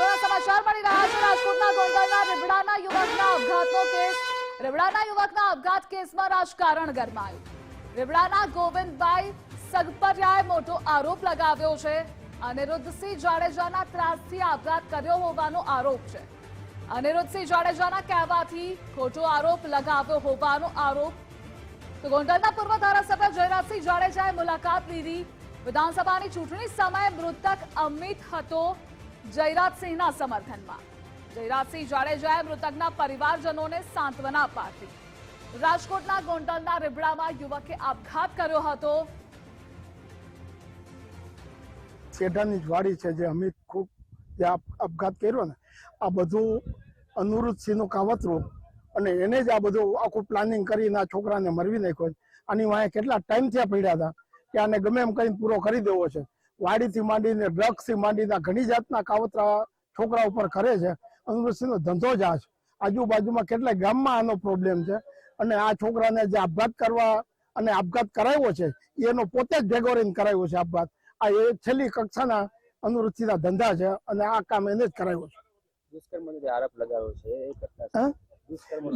રાજકોટના ગોંડલના રીબડાના યુવકના અપઘાતનો કેસ. રીબડાના યુવકના અપઘાત કેસમાં રાજકારણ ગરમાયું. રીબડાના ગોવિંદભાઈ સગપરિયાએ મોટો આરોપ લગાવ્યો છે. અનિરુદ્ધસિંહ જાડેજાના ત્રાસથી આપઘાત કર્યો હોવાનો આરોપ છે. અનિરુદ્ધસિંહ જાડેજાના કહેવાથી ખોટો આરોપ લગાવ્યો હોવાનો આરોપ. તો ગોંડલના પૂર્વ ધારાસભ્ય જયરાજસિંહ જાડેજાએ મુલાકાત લીધી. વિધાનસભાની ચૂંટણી સમયે મૃતક અમિત હતો. જયરાજસિંહના સમર્થનમાં. જયરાજસિંહ જાડેજાએ મૃતકના પરિવારજનોને સાંત્વના પાઠવી. રાજકોટના ગોંડલના રીબડામાં યુવકે આપઘાત કર્યો હતો. શેઢાની જ વાડી છે જે અમિત ખૂબ જે આપઘાત કર્યો ને, આ બધું અનુરુદ્ધસિંહનું કાવતરું અને એને જ આ બધું આખું પ્લાનિંગ કરીને આ છોકરાને મરવી નાખ્યો આની વાંહે કેટલા ટાઈમ થયા પડ્યા હતા? કે આને ગમે એમ કરીને પૂરો કરી દેવો છે. વાડીથી માંડીને ડ્રગ્સથી માંડીને ઘણી જાતના કાવતરા છોકરા ઉપર કરે છે. અનુરુદ્ધસિંહનો ધંધો જ આ છે. આજુબાજુમાં કેટલાય ગામમાં આનો પ્રોબ્લેમ છે. અને આ છોકરાને જે આપઘાત કરવા અને આપઘાત કરાવ્યો છે એનો પોતે જ ભેગો રહીને કરાવ્યો છે આપઘાત. આ એ છેલ્લી કક્ષાના અનુવૃત્તિના ધંધા છે અને આ કામ એને જ કરાવ્યો છે. દુષ્કર્મનો જે આરોપ લગાવ્યો છે હા?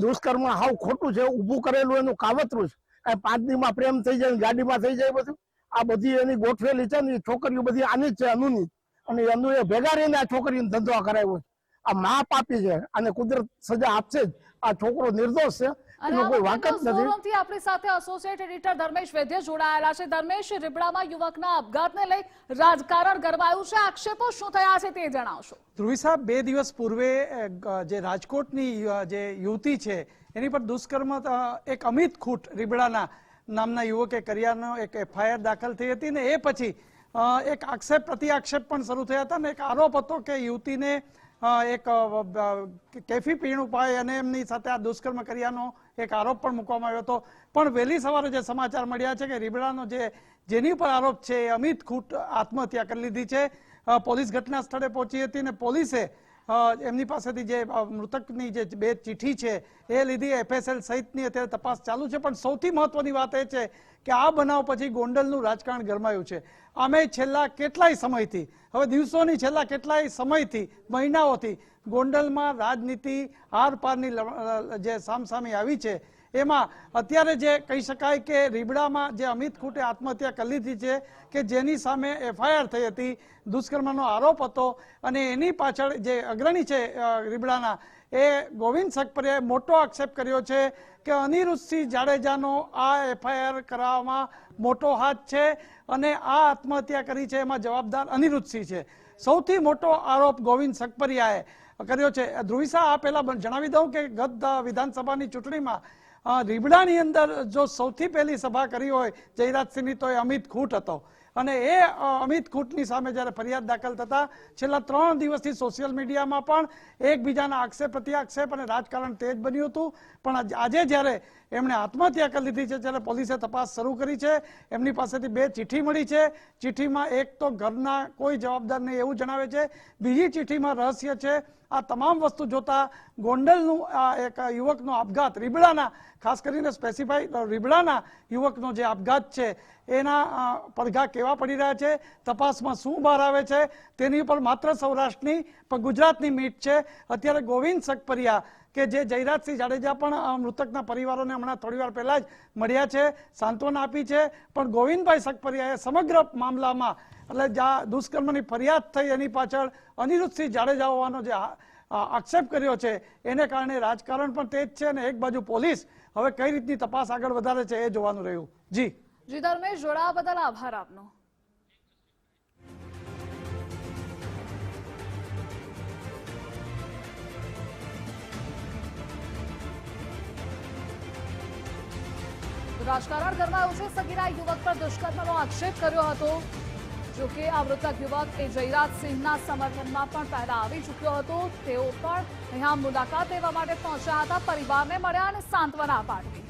દુષ્કર્મ હાવ ખોટું છે ઊભું કરેલું એનું કાવતરું છે. આ પાંચ દીમાં પ્રેમ થઈ જાય ગાડીમાં થઈ જાય બધું. આ બધી એની ગોઠવેલી છે ને છોકરીઓ બધી આની જ છે અનુની. અને અનુ એ ભેગા રહીને આ છોકરીને ધંધો કરાવ્યો છે. આ મા પાપી છે અને કુદરત સજા આપશે જ. આ છોકરો નિર્દોષ છે. અને એનો કોઈ વાંક જ નથી. શોરૂમથી આપણી સાથે એસોસિએટ એડિટર ધર્મેશ વૈદ્ય જોડાયેલા છે. ધર્મેશ રીબડામાં યુવકના આપઘાતને લઈ રાજકારણ ગરમાયું છે. આક્ષેપો શું થયા છે તે જણાવશો. ધ્રુવી સાહેબ બે દિવસ પૂર્વે જે રાજકોટની જે યુવતી છે એની પર દુષ્કર્મ એક અમિત ખૂટ રીબડાના નામના યુવકે કર્યાનો એક એફઆઈઆર દાખલ થઈ હતી ને એ પછી એક આક્ષેપ પ્રતિ આક્ષેપ પણ શરૂ થયા હતા ને એક આરોપ હતો કે યુવતીને એક કેફી પીણું પાય અને એમની સાથે આ દુષ્કર્મ કર્યાનો એક આરોપ પણ મૂકવામાં આવ્યો હતો. પણ વહેલી સવારે જે સમાચાર મળ્યા છે કે રીબડાનો જે, જેની પર આરોપ છે એ અમિત ખૂટ આત્મહત્યા કરી લીધી છે. પોલીસ ઘટના સ્થળે પહોંચી હતી અને પોલીસે એમની પાસેથી જે મૃતકની જે બે ચિઠ્ઠી છે, એ લીધી એફએસએલ સહિતની અત્યારે તપાસ ચાલુ છે. પણ સૌથી મહત્વની વાત એ છે કે આ બનાવ પછી ગોંડલનું રાજકારણ ગરમાયું છે. અમે છેલ્લા કેટલાય સમયથી, હવે દિવસોની છેલ્લા કેટલાય સમયથી, મહિનાઓથી ગોંડલમાં રાજનીતિ આરપારની જે સામસામે આવી છે એમાં અત્યારે જે કહી શકાય કે રીબડામાં જે અમિત ખૂટે આત્મહત્યા કરી લીધી છે કે જેની સામે એફઆઈઆર થઈ હતી, દુષ્કર્મનો આરોપ હતો અને એની પાછળ જે અગ્રણી છે રીબડાના, એ ગોવિંદ સકપરિયાએ મોટો આક્ષેપ કર્યો છે કે અનિરુદ્ધસિંહ જાડેજાનો આ એફઆઈઆર કરાવવામાં મોટો હાથ છે અને આ આત્મહત્યા કરી છે, એમાં જવાબદાર અનિરુદ્ધસિંહ છે. સૌથી મોટો આરોપ ગોવિંદ સકપરિયાએ કર્યો છે. ધ્રુવિસા આ પહેલાં જણાવી દઉં કે ગત વિધાનસભાની ચૂંટણીમાં રીબડાની અંદર જો સૌથી પહેલી સભા કરી હોય, જયરાજસિંહની તો એ અમિત ખૂટ હતો. અને એ અમિત ખૂટની સામે જ્યારે ફરિયાદ દાખલ થતા, છેલ્લા ત્રણ દિવસથી સોશિયલ મીડિયામાં પણ એકબીજાના આક્ષેપ, પ્રત્યાક્ષેપ અને રાજકારણ તેજ બન્યું હતું. પણ આજે જ્યારે એમણે આત્મહત્યા કરી લીધી છે, જ્યારે પોલીસે તપાસ શરૂ કરી છે, એમની પાસેથી બે ચિઠ્ઠી મળી છે. ચિઠ્ઠીમાં એક તો ઘરના કોઈ જવાબદાર નહીં એવું જણાવે છે. બીજી ચિઠ્ઠીમાં રહસ્ય છે આ તમામ વસ્તુ જોતા ગોંડલનું આ એક યુવકનો આપઘાત, રીબડાના, ખાસ કરીને સ્પેસિફાઈ રીબડાના યુવકનો જે આપઘાત છે, એના પડઘા કેવા પડી રહ્યા છે, તપાસમાં શું બહાર આવે છે, તેની ઉપર માત્ર સૌરાષ્ટ્રની પણ ગુજરાતની મીટ છે. અત્યારે ગોવિંદ સકપરિયા કે જે જયરાજસિંહ જાડેજા પણ મૃતકના પરિવારોને હમણાં થોડી વાર પહેલાં જ મળ્યા છે, સાંત્વના આપી છે. પણ ગોવિંદભાઈ સકપરિયાએ સમગ્ર મામલામાં, એટલે જ્યાં દુષ્કર્મની ફરિયાદ થઈ એની પાછળ અનિરુદ્ધસિંહ જાડેજા હોવાનો જે આક્ષેપ કર્યો છે, એને કારણે રાજકારણ પણ તે જ છે અને એક બાજુ પોલીસ હવે કઈ રીતની તપાસ આગળ વધારે છે એ જોવાનું રહ્યું. જી. જી, ધર્મેશ જોડાવા બદલ આભાર આપનો. રાજકારણ ગરમાયું છે સગીરા યુવક પર દુષ્કર્મનો આક્ષેપ કર્યો હતો. જોકે આ મૃતક યુવક એ જયરાજસિંહના સમર્થનમાં પણ પહેલા આવી ચૂક્યો હતો. તેઓ પણ અહીંયા મુલાકાત લેવા માટે પહોંચ્યા હતા. પરિવારને મળ્યા અને સાંત્વના પાઠવી.